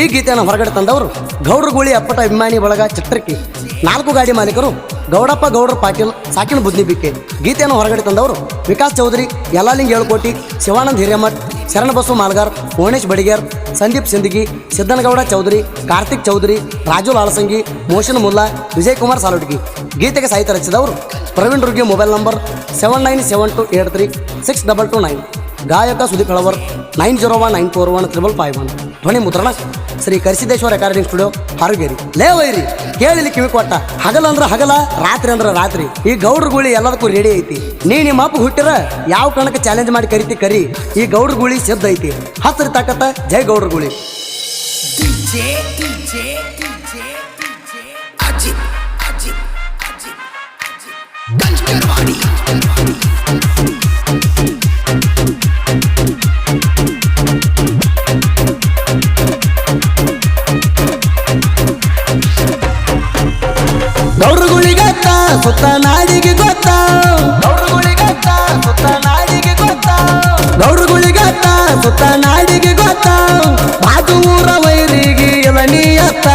ಈ ಗೀತೆಯನ್ನು ಹೊರಗಡೆ ತಂದವರು ಗೌಡ್ರ ಗೋಳಿ ಅಪ್ಪಟ ಅಭಿಮಾನಿ ಬಳಗ ಚಿತ್ರಕ್ಕೆ ನಾಲ್ಕು ಗಾಡಿ ಮಾಲೀಕರು ಗೌಡಪ್ಪ, ಗೌಡ್ರ ಪಾಟೀಲ್, ಸಾಕಿನ ಬುದ್ನಿಬಿಕ್ಕೆ ಗೀತೆಯನ್ನು ಹೊರಗಡೆ ತಂದವರು ವಿಕಾಸ್ ಚೌಧರಿ ಯಲಾಲಿಂಗ್ ಏಳುಕೋಟಿ ಶಿವಾನಂದ್ ಹಿರೇಮಠ್ ಶರಣಬಸು ಮಾಲ್ಗಾರ್ ಮೋಹನೇಶ್ ಬಡಿಗೇರ್, ಸಂದೀಪ್ ಸಿಂದಗಿ, ಸಿದ್ದನಗೌಡ ಚೌಧರಿ, ಕಾರ್ತಿಕ್ ಚೌಧರಿ, ರಾಜು ಲಾಲಸಂಗಿ, ಮೋಷನ್ ಮುಲ್ಲಾ ವಿಜಯ್ ಕುಮಾರ್ ಸಾಲುಟ್ಗಿ ಗೀತೆಗೆ ಸಾಹಿತ್ಯ ರಚಿಸಿದವರು Praveen Rugi mobile number seven nine seven two eight three six double two nine. ಗಾಯಕ Sudeep Halavar, nine zero one nine four one triple five one. ಧ್ವನಿ ಮುದ್ರಣ. Shri Karisiddeshwara recording studio, Harugeri. ಲೇ ವೈರಿ ಕೇಳಿಲಿ ಕಿವಿ ಕೊಟ್ಟ ಹಗಲ ಅಂದ್ರೆ ಹಗಲ, ರಾತ್ರಿ ಅಂದ್ರೆ ರಾತ್ರಿ. ಈ ಗೌಡ್ರ ಗುಳಿ ಎಲ್ಲದಕ್ಕೂ ರೆಡಿ ಐತಿ. ನೀ ನಿಮ್ಮ ಅಪ್ಪ ಹುಟ್ಟಿರ, ಯಾವ ಕಾರಣಕ್ಕೆ ಚಾಲೆಂಜ್ ಮಾಡಿ ಕರಿತಿ ಕರಿ. ಈ ಗೌಡ್ರ ಗುಳಿ ಸಿದ್ಧ ಐತಿ. ಹಸ್ರಿ ತಾಕತ್ತ ಜೈ ಗೌಡ್ರ ಗುಳಿ. ಗೌಡ್ರ ಗುಳಿ ಗೊತ್ತ ಸುತ್ತ ನಾಡಿಗೆ ಗೊತ್ತ. ಗೌಡ್ರ ಗುಳಿ ಗೊತ್ತ ಸುತ್ತ ನಾಡಿಗೆ ಗೊತ್ತ. ಗೌಡ್ರ ಗುಳಿ ಗೊತ್ತ ಸುತ್ತ ನಾಡಿಗೆ ಗೊತ್ತ. ಬಾಜು ವೈರಿಗೆ ಎಲನಿಯತ್ತ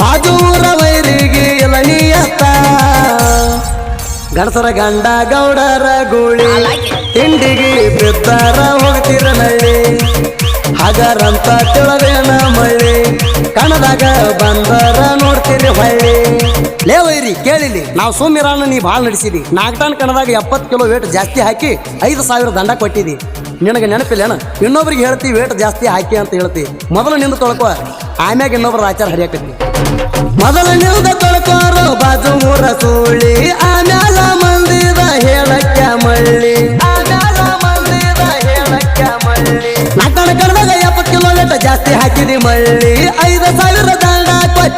ಬಾಜು ಊರ ವೈರಿಗೆ ಎಲನಿಯತ್ತ ಗಣಸರ ಗಂಡ ಗೌಡರ ಗುಳಿ, ತಿಂಡಿಗೆ ಬಿದ್ದಾರ ಹೋಗ್ತಿರ ನಳ್ಳಿ ಹಗರಂತ ತಿಳವೇನ ಮಳ್ಳಿ. ಕಣದಾಗ ಬಂದರ ನೋಡ್ತೀರಿ ಹೊಳ್ಳಿ. ಲೇ ವೈರಿ, ಕೇಳಿಲಿ. ನಾವು ಸೋಮಿರಾನ ನೀ ಭಾಳ ನಡೆಸಿದಿ. ನಾಗಟಾನ್ ಕಣದಾಗ ಎಪ್ಪತ್ತು ಕಿಲೋ ವೇಟ್ ಜಾಸ್ತಿ ಹಾಕಿ ಐದು ಸಾವಿರ ದಂಡ ಕೊಟ್ಟಿದಿ. ನಿನಗೆ ನೆನಪಿಲ್ಲೇನ? ಇನ್ನೊಬ್ರಿಗೆ ಹೇಳ್ತಿ ವೇಟ್ ಜಾಸ್ತಿ ಹಾಕಿ ಅಂತ ಹೇಳ್ತಿ. ಮೊದಲು ನಿಂದು ತೊಳ್ಕೊ. ಆಮ್ಯಾಗ ಇನ್ನೊಬ್ರ ಆಚಾರ ಹರಿಯಾಕತ್ತಿ. ಮೊದಲು ನಿಂದ ತೊಳ್ಕೋರು ಬಾಜು ಮೂರ ಸೂಳಿ ಆಮ್ಯಾಲ ಮಂದಿದ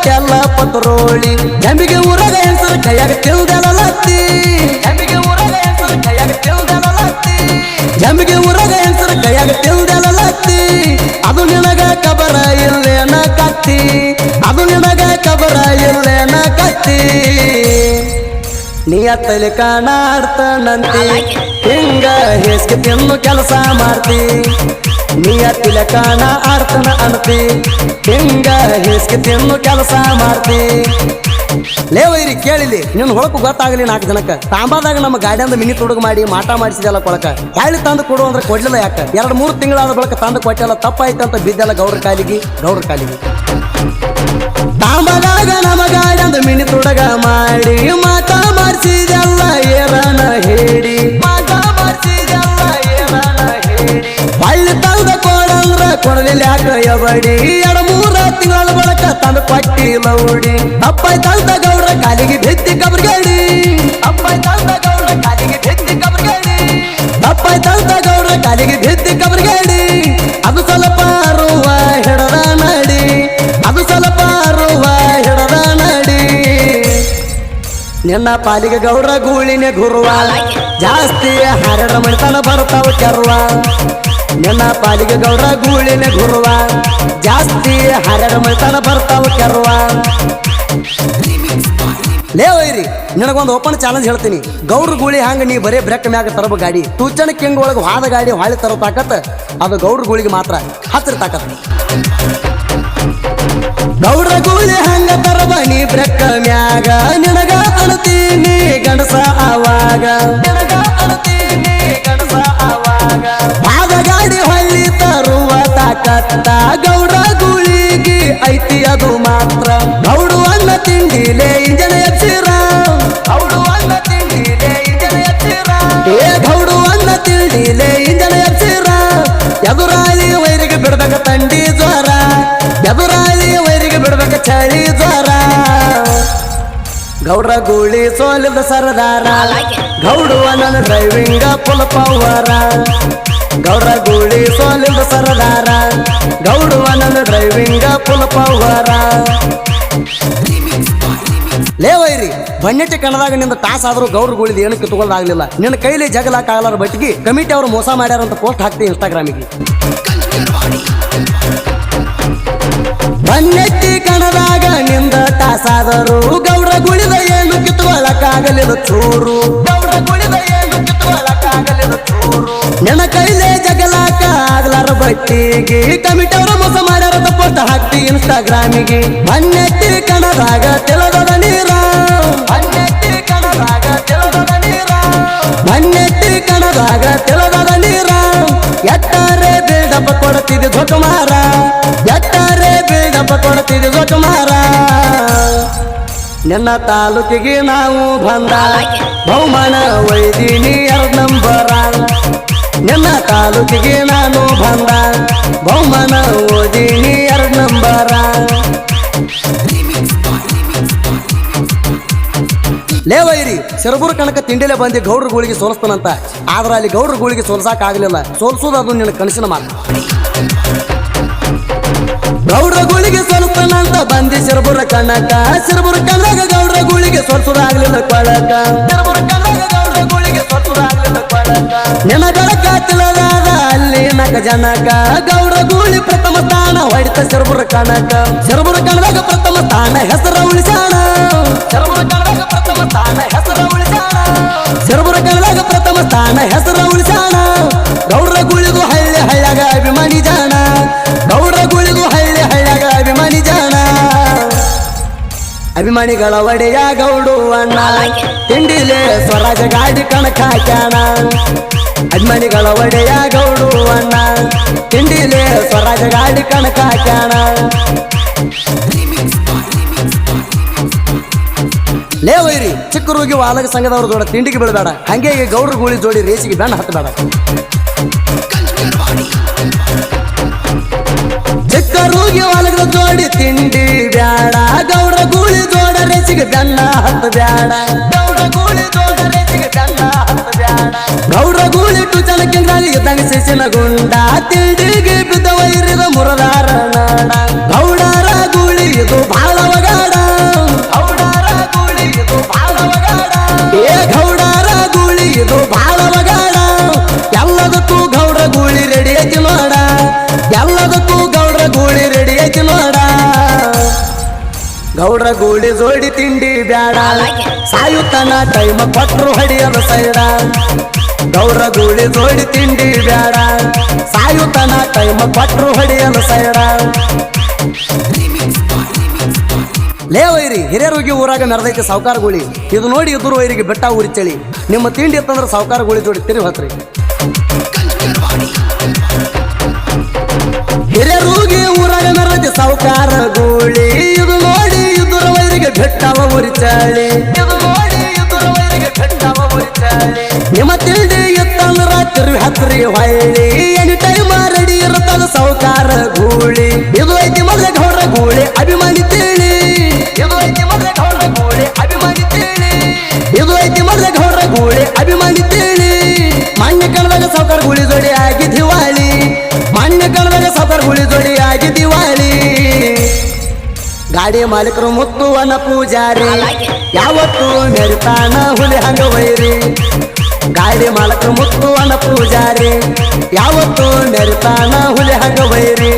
ಕೊಟ್ಟೆಲ್ಲ ಪತ್ರೋಳಿ ಜಂಬಿಗೆ ಊರಾಗ ಹೆಸರು ಕೈಯಾಗ ತಿಳ್ದೆಲ್ಲ ಲತ್ತಿ ಜಂಬಿಗೆ ಊರಾಗ ಹೆಸರು ಕೈಯಾಗ ತಿಳ್ದೆಲ್ಲ ಲತ್ತಿ ಜಂಬಿಗೆ ಊರಾಗ ಹೆಸರು ಕೈಯಾಗ ತಿಳ್ದೆಲ್ಲ ಲತ್ತಿ ಅದು ನಿನಗ ಕಬರ ಇಲ್ಲೇನ ಕತ್ತಿ ಅದು ನಿನಗ ಕಬರ ಇಲ್ಲೇನ ಕತ್ತಿ ನಿಯತ್ತಲಿ ಕಾಣಾಡ್ತಾನಂತಿ ಹಿಂಗ ಹೇಸ್ಗೆ ತಿನ್ನು ಕೆಲಸ ಮಾಡ್ತಿ. ನಿಯತ್ತಿಲ ಕಾಣ ಆರ್ತನ ಅಂತಿ ಹಿಂಗ ಹೇಸ್ಗೆ ತಿನ್ನು ಕೆಲಸ ಮಾಡ್ತಿ. ಲೇವೈರಿ ಕೇಳಿಲಿ ನಿನ್ನ ಹೊಳಕು ಗೊತ್ತಾಗಲಿ ನಾಲ್ಕು ಜನಕ್ಕ. ತಾಂಬಾದಾಗ ನಮ್ಮ ಗಾಡಿಯಿಂದ ಮಿನಿ ತುಡುಗ ಮಾಡಿ, ಮಾಟ ಮಾಡಿಸಿದೆಲ್ಲ ಕೊಳಕ. ಹೇಳಿ ತಂದು ಕೊಡು ಅಂದ್ರೆ ಕೊಡ್ಲಿಲ್ಲ ಯಾಕ? ಎರಡು, ಮೂರು ತಿಂಗಳಾದ ಬಳಿಕ ತಂದು ಕೊಟ್ಟೆಲ್ಲ ತಪ್ಪಾಯ್ತು ಅಂತ ಬಿದ್ದೆಲ್ಲ ಗೌಡ್ರ ಕಾಲಿಗೆ ಗೌಡ್ರ ಕಾಲಿಗೆ. ತಾಂಬಾದಾಗ ನಮ್ಮ ಗಾಡಿಯಿಂದ ಮಿನಿ ತುಡಗ ಮಾಡಿ ಮಾತಾ ಮಾಡಿಸಿದೆಲ್ಲ ಏರನ ಹೇಳಿ. ತಂದ ಕೊಡಂದ್ರ ಕೊಡಲಿಲ್ಲ ಯಾಕ ಎಡ ಮೂರ ತಿಂಗಳ ಬಳಕ ತಂದ ಪಟ್ಟಿ ಲೌಡಿ ಅಪ್ಪಾಯ್ ತಂದ ಗೌಡ್ರ ಕಾಲಿಗೆ ಬೆತ್ತಿ ಕಬ್ರಿಗೇಡಿ. ಅಪ್ಪಾಯ್ ತಂದ ಗೌಡ್ರ ಕಾಲಿಗೆ ಬೆತ್ತಿ ಕಬ್ರಿಗೇಡಿ. ಅಪ್ಪಾಯ್ ತಂದ ಗೌಡ್ರ ಕಾಲಿಗೆ ಬೆತ್ತಿ ಕಬ್ರಿಗೇಡಿ. ಅದು ಸ್ವಲ್ಪ ರುವ ಹಿಡದ ನಡಿ. ಅದು ಸ್ವಲ್ಪ ರುವ ಹಿಡದ ನಡಿ. ನಿನ್ನ ಪಾಲಿಗೆ ಗೌಡ್ರ ಗೂಳಿನ ಗುರುವ. ಜಾಸ್ತಿ ಹರಡ ಮಣಿತನ ಬರ್ತಾವ ಕೆರುವ. ನಿನ್ನ ಪಾಲಿಗೆ ಗೌರ ಗೂಳಿನ ಗುರುವ. ಜಾಸ್ತಿ ಹರಡ ಮೈತಾನ ಬರ್ತಾವ ಕರುವ. ಲೇ ಒಯ್ರಿ ನಿನಗೊಂದು ಓಪನ್ ಚಾಲೆಂಜ್ ಹೇಳ್ತೀನಿ. ಗೌಡ್ರ ಗುಳಿ ಹಂಗ ನೀ ಬರೇ ಬ್ರೇಕ್ ಮ್ಯಾಗ ತರಬ ಗಾಡಿ. ತೂಚನ ಕಿಂಗ್ ಒಳಗೆ ಹಾದ ಗಾಡಿ ಹಾಳಿ ತರೋ ತಾಕತ್, ಅದು ಗೌಡ್ರ ಗುಳಿಗೆ ಮಾತ್ರ ಹತ್ತಿರ ತಾಕತ್. ಗೌಡ್ರ ಗೂಳಿ ಹಂಗ ತರಬ ನೀ ಬ್ರೆಕ್ ಮ್ಯಾಗ, ನಿನಗ ತಳತೀನಿ ಗಣಸ ಆವಾಗ. ತಾಕತ್ತ ಗೌಡ ಗೂಳಿಗೆ ಐತಿ ಅದು ಮಾತ್ರ. ಗೌಡು ಅನ್ನ ತಿಂಡಿಲೆ ಇಂಜನ ಎಚ್ಚಿರ ಗೌಡು ಅನ್ನ ತಿಂಡಿಲೆ ಇಂಜನ ಎಚ್ಚಿರ ಏ ಗೌಡು ಅನ್ನ ತಿಂಡಿಲೆ ಇಂಜನ ಎಚ್ಚಿರ ಎದುರಾಳಿ ವೈರಿಗೆ ಬಿಡ್ಬೇಕ ತಂಡಿ ಜ್ವರ. ಎದುರಾಳಿ ವೈರಿಗೆ ಬಿಡ್ಬೇಕ ಚಳಿ ಜ್ವರ. ಗೌಡ್ರ ಗೂಳಿ ಸೋಲಿದ ಸರದಾರ. ಗೌಡು ನನ್ನ ಡ್ರೈವಿಂಗ ಪುಲ್ ಪವರ ಗೌಡ್ರ ಗೂಳಿ ಸೋಲಿದ ಸರದಾರ ಗೌಡವನನ ಡ್ರೈವಿಂಗ ಫುಲ್ ಪವರ ಲೇ ವೈರಿ ಬನ್ನೆಟ್ಟಿ ಕಣದಾಗ ನಿಂದ ಟಾಸ್ ಆದ್ರೂ ಗೌರ್ ಗುಳಿದ ಏನು ಕಿತ್ಕೊಳ್ಳೋದಾಗ್ಲಿಲ್ಲ ನಿನ್ನ ಕೈಲಿ ಜಗಳ ಆಗಲಾರ ಬಟ್ಟಿಗೆ ಕಮಿಟಿ ಅವರು ಮೋಸ ಮಾಡ್ಯಾರ ಅಂತ ಪೋಸ್ಟ್ ಹಾಕ್ತಿ ಇನ್ಸ್ಟಾಗ್ರಾಮಿಗೆ ಬನ್ನೆಟ್ಟಿ ಕಣದಾಗ ನಿಂದ ಟಾಸ್ ಆದರೂ ಗೌರ ಗುಳಿದ ಏನು ಕಿತ್ಕೊಳ್ಳಕ್ಕಾಗಲಿಲ್ಲ ಚೂರು. ಆಗ್ಲಾರ ಬಟ್ಟಿಗೆ. ಕಮಿಟಿ ಅವರು ಮೋಸ ಮಾಡ್ಯಾರ ಪೋಸ್ಟ್ ಹಾಕ್ತಿ ಇನ್ಸ್ಟಾಗ್ರಾಮಿಗೆ. ಮಣ್ಣೆಟ್ಟಿ ಕಣದಾಗ ತೆಲದ ನೀರ. ಮಣ್ಣೆಟ್ಟಿ ಕಣದಾಗ ತಿಳದದ ನೀರ. ಕಣದಾಗ ನೀರ. ಎಟ್ಟಾರೆ ಬೇಡಪ್ಪ ಕೊಡ್ತಿದ್ದೆ ದೊಡ್ಡ ಮಾರ ಎಟ್ಟಾರೆ ಬಿಲ್ಡಪ್ಪ ಕೊಡ್ತಿದ್ದೆ ದೊಡ್ಡ ಮಾರ ನಿನ್ನ ತಾಲೂಕಿಗೆ ನಾವು ಬಂದ ಬಹುಮಾನ ಒಯ್ದೀನಿ ನಿನ್ನ ತಾಲೂಕಿಗೆ ನಾನು ಬಂದ. ಬಹುಮಾನ ಓದಿ ಎರಡು ನಂಬರ? ಲೇವೈರಿ ಸಿರಬುರ ಕಣಕ ತಿಂಡಿಲೆ ಬಂದು ಗೌಡ್ರ ಗೋಳಿಗೆ ಸೋಲಿಸ್ತಾನಂತ. ಆದ್ರೆ ಅಲ್ಲಿ ಗೌಡ್ರ ಗೋಳಿಗೆ ಸೋಲ್ಸಾಕ ಆಗ್ಲಿಲ್ಲ. ಸೋಲ್ಸೋದು ಅದು ನಿನ್ನ ಕನಸಿನ ಮಾತು. ಗೌಡ್ರ ಗುಳಿಗೆ ಸೋಲಿಸ್ತಾನಂತ ಬಂದಿ ಸಿರಬುರ ಕಣಕ. ಸಿರಬುರ ಕಣಕ ಗೌಡ್ರ ಗುಳಿಗೆ ಸೋಲ್ಸೋದಾಗ್ಲಿಲ್ಲ ಕೊಳಕ. ಸಿರಬುರ ಕಣಕ ಗೌಡ್ರ ಗೋಳಿಗೆ ಸೋಲ್ಸೋದಾಗ್ಲಿಲ್ಲ ಕೊಳಕ. ನಿನ್ನ ಗಳಕ ಅಲ್ಲಿ ನಕ ಜನಕ. ಗೌಡ ಗೂಳಿ ಪ್ರಥಮ ಸ್ಥಾನ, ಹೊಡಿತ ಸಿರಬುರ ಕಣಕ. ಸಿರಬುರ ಕಣದಾಗ ಪ್ರಥಮ ಸ್ಥಾನ, ಹೆಸರ ಉಳಿಸಾಣ ಸಿರಬುರ ಕಣದಾಗ ಪ್ರಥಮ ಸ್ಥಾನ, ಹೆಸರ ಉಳಿಸಾಣ ಸಿರಬುರ ಕಣದಾಗ ಪ್ರಥಮ ಸ್ಥಾನ, ಹೆಸರ ಉಳಿಸಾಣ ಗೌಡ್ರ ಗುಳಿಗೂ ಹಳ್ಳಿ ಹಳ್ಳ್ಯಾಗ ಅಭಿಮಾನಿ ಜಾಣ ಗೌಡ್ರ ಗುಳಿಗೂ ಹಳ್ಳಿ ಹಳ್ಳ್ಯಾಗ ಅಭಿಮಾನಿ ಜಾಣ ಅಭಿಮಾನಿಗಳ ಒಡೆಯ ಗೌಡು ಅಣ್ಣ. ತಿಂಡಿಲೆ ಸ್ವರಾಜ ಗಾಡಿ ಕಣಕ ಅಭಿಮಾನಿಗಳ ಒಡೆಯ ಗೌಡು ಅಣ್ಣ. ಸ್ವರಾಜ ಗಾಡಿ ಕಣಕ ಹಾಕ್ಯಾಣ ಲೇ ವೈರಿ, ಚಿಕ್ಕರುಗಿ ವಾಲಕ ಸಂಘದವ್ರ ಜೋಡ ತಿಂಡಿಗೆ ಬೀಳಬೇಡ. ಹಂಗೆ ಈ ಗೌಡ್ರ ಗೂಳಿ ಜೋಡಿ ರೇಸಿಗೆ ಬೆಣ್ಣ ಹತ್ತಬೇಡ ಚಿಕ್ಕರುಗಿ ವಾಲಗದ ಜೋಡಿ ತಿಂಡಿ ಬ್ಯಾಡ ಗೌಡ್ರ ಗೂಳಿ ಜೋಡ ರೇಸಿಗೆ ಬೆಣ್ಣ ಹತ್ತ ಬ್ಯಾಡ ಟುಚನ ಕೆಂಗಾಲಿಗೆ ತಣಿಸಿನ ಗುಂಡ ತಿಂಡಿಗೆ ಬಿದ್ದ ವೈರಿದ ಮುರದಾರ ನಾಡ. ಗೌಡರ ಗೂಳಿ ಇದು ಬಾಳ ಒಗಾಡ. ಗೌಡಾರ ಗೂಳಿ ಇದು ಬಾಳ ಒಗಾಡ. ಏ ಗೌಡಾರ ಗೂಳಿ ಇದು ಬಾಳ ಒಗಾಡ. ಎಲ್ಲದಕ್ಕೂ ಗೌಡ ಗೂಳಿ ರೆಡಿ ಐತಿ ನೋಡ ಎಲ್ಲದಕ್ಕೂ ಗೌಡ ಗೂಳಿ ರೆಡಿ ಐತಿ ನೋಡ ಗೌಡ್ರ ಗೂಳಿ ಜೋಡಿ ತಿಂಡಿ ಬ್ಯಾಡ. ಸಾಯುತ್ತನ ಟೈಮ ಕೊಟ್ರು ಹೊಡಿಯಲು ಸೈಡ. ಗೌಡ್ರ ಗೂಳಿ ಜೋಡಿ ತಿಂಡಿ ಬೇಡ ಸಾಯುತನ ಕೈಮ ಕೊಟ್ರು ಹೊಡಿಯಲು ಸೈಡ ಲೇ ವೈರಿ ಹಿರಿಯರಿಗೆ ಊರಾಗ ಮೆರೆದೈತೆ ಸಾವುಕಾರ ಗುಳಿ ಇದು ನೋಡಿ ಇದ್ರು ವೈರಿಗೆ ಬೆಟ್ಟ ಊರಿ ಚಳಿ. ನಿಮ್ಮ ತಿಂಡಿ ಇತ್ತಂದ್ರೆ ಸಾವುಕಾರ ಗುಳಿ ಜೋಡಿ ತಿರಿ ಹೊತ್ರಿ. ಹಿರಿಯರಿಗೆ ಊರಾಗ ಮೆರೆದೈತೆ ಸಾವುಕಾರ ಗುಳಿ ಇದು ನೋಡಿ ಇದ್ರ ವೈರಿಗೆ ಬೆಟ್ಟವ ಊರಿ ಚಳಿ. ನಿಮ್ಮ ತಿಂಡಿ ಹತ್ತಿರಿ ಹತ್ರಿ ಹೊಳ್ಳಿ ಎನಿ ಟೈಮ್ ರೆಡಿ ಇರುತ್ತದ ಸೌಕಾರ ಗೂಳಿ. ಇದು ಐತಿ ಮೊದಲ ಗೌಡ ಗೂಳಿ, ಅಭಿಮಾನಿ ತಿಳಿ. ಇದು ಐತಿ ಮೊದಲ ಗೌಡ ಗೂಳಿ, ಅಭಿಮಾನಿ ತಿಳಿ. ಇದು ಐತಿ ಮೊದಲ ಗೌಡ ಗೂಳಿ, ಅಭಿಮಾನಿ ತಿಳಿ. ಮಣ್ಣು ಕಣದಾಗ ಸೌಕಾರ ಗುಳಿ ಜೋಡಿ ಆಗಿ ದಿವಾಳಿ. ಮಾನ್ಯ ಕಣದಾಗ ಸೌಕಾರ ಗೂಳಿ ಜೋಡಿ ಆಗಿ ದಿವಾಳಿ. ಗಾಡಿ ಮಾಲೀಕರು ಮುತ್ತುವನ ಪೂಜಾರಿ. ಯಾವತ್ತು ಮೆರಿತಾನ ಹುಲಿ ಹಂಗ ವೈರಿ ಮಾಡಿ ಮಾಲಕ ಮುತ್ತುವನ ಪೂಜಾರಿ. ಯಾವತ್ತೂ ನೆರೆತಾನ ಹುಲಿ ಹಂಗ ಬೈರಿ.